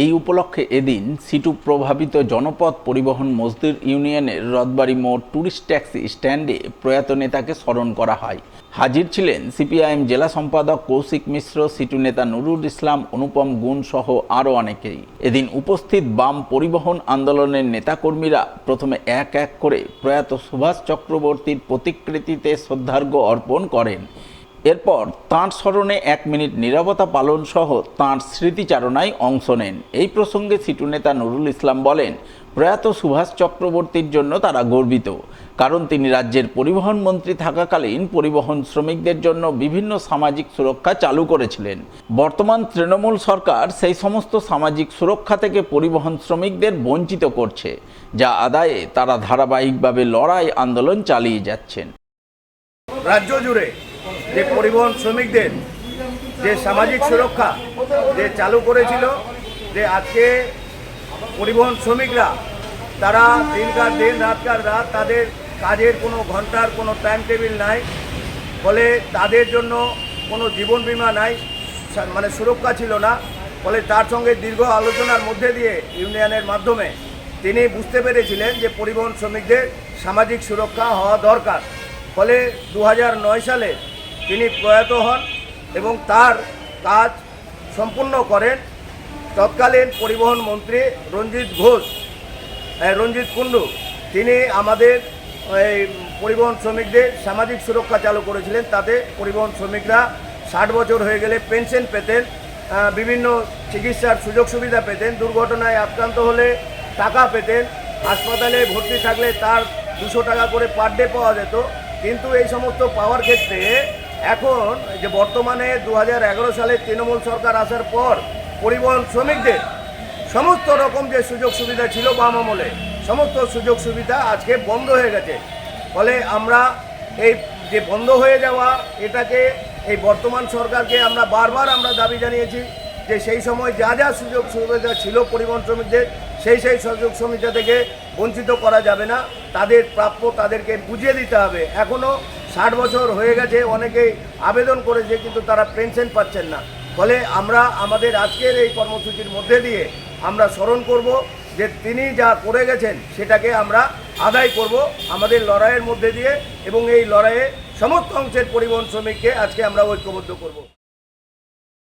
এই উপলক্ষে এদিন সিটু প্রভাবিত জনপথ পরিবহন মজদুর ইউনিয়নের রথবাড়ি মোড় ট্যুরিস্ট ট্যাক্সি স্ট্যান্ডে প্রয়াত নেতাকে স্মরণ করা হয়। হাজির ছিলেন সিপিআইএম জেলা সম্পাদক কৌশিক মিশ্র, সিটু নেতা নুরুল ইসলাম, অনুপম গুণ সহ আরও অনেকেই। এদিন উপস্থিত বাম পরিবহন আন্দোলনের নেতাকর্মীরা প্রথমে এক এক করে প্রয়াত সুভাষ চক্রবর্তীর প্রতিকৃতিতে শ্রদ্ধার্ঘ্য অর্পণ করেন। এরপর তাঁর স্মরণে এক মিনিট নিরাপত্তা পালন সহ তাঁর স্মৃতিচারণায় অংশ নেন। এই প্রসঙ্গে সিটু নেতা নুরুল ইসলাম বলেন, প্রয়াত সুভাষ চক্রবর্তীর জন্য তারা গর্বিত, কারণ তিনি রাজ্যের পরিবহন মন্ত্রী থাকাকালীন পরিবহন শ্রমিকদের জন্য বিভিন্ন সামাজিক সুরক্ষা চালু করেছিলেন। বর্তমান তৃণমূল সরকার সেই সমস্ত সামাজিক সুরক্ষা থেকে পরিবহন শ্রমিকদের বঞ্চিত করছে, যা আদায়ে তারা ধারাবাহিকভাবে লড়াই আন্দোলন চালিয়ে যাচ্ছেন। রাজ্য জুড়ে যে পরিবহন শ্রমিকদের যে সামাজিক সুরক্ষা যে চালু করেছিল, যে আজকে পরিবহন শ্রমিকরা, তারা দিনকার দিন, রাতকার রাত তাদের কাজের কোনো ঘণ্টার কোনো টাইম টেবিল নাই, ফলে তাদের জন্য কোনো জীবন বিমা নাই মানে সুরক্ষা ছিল না, ফলে তার সঙ্গে দীর্ঘ আলোচনার মধ্যে দিয়ে ইউনিয়নের মাধ্যমে তিনি বুঝতে পেরেছিলেন যে পরিবহন শ্রমিকদের সামাজিক সুরক্ষা হওয়া দরকার। ফলে দু সালে তিনি প্রয়াত হন এবং তার কাজ সম্পূর্ণ করেন। তৎকালীন পরিবহন মন্ত্রী রঞ্জিত ঘোষ রঞ্জিত কুণ্ডু, তিনি আমাদের এই পরিবহন শ্রমিকদের সামাজিক সুরক্ষা চালু করেছিলেন। তাতে পরিবহন শ্রমিকরা ষাট বছর হয়ে গেলে পেনশন পেতেন বিভিন্ন চিকিৎসার সুযোগ সুবিধা পেতেন, দুর্ঘটনায় আক্রান্ত হলে টাকা পেতেন, হাসপাতালে ভর্তি থাকলে তার দুশো টাকা করে পার ডে পাওয়া যেত। কিন্তু এই সমস্ত পাওয়ার ক্ষেত্রে এখন যে বর্তমানে দু হাজার এগারো সালে তৃণমূল সরকার আসার পর পরিবহন শ্রমিকদের সমস্ত রকম যে সুযোগ সুবিধা ছিল বাম আমলে, সমস্ত সুযোগ সুবিধা আজকে বন্ধ হয়ে গেছে। ফলে আমরা এই যে বন্ধ হয়ে যাওয়া, এটাকে এই বর্তমান সরকারকে আমরা বারবার আমরা দাবি জানিয়েছি যে সেই সময় যা যা সুযোগ সুবিধা ছিল পরিবহন শ্রমিকদের, সেই সেই সুযোগ সুবিধা থেকে বঞ্চিত করা যাবে না। তাদের প্রাপ্য তাদেরকে বুঝিয়ে দিতে হবে। এখনও ষাট বছর হয়ে গেছে, অনেকেই আবেদন করেছে, কিন্তু তারা পেনশন পাচ্ছেন না। ফলে আমরা আমাদের আজকের এই কর্মসূচির মধ্যে দিয়ে আমরা স্মরণ করব যে তিনি যা করে গেছেন, সেটাকে আমরা আদায় করব আমাদের লড়াইয়ের মধ্যে দিয়ে এবং এই লড়াইয়ে সমস্ত অংশের পরিবহন শ্রমিককে আজকে আমরা ঐক্যবদ্ধ করব।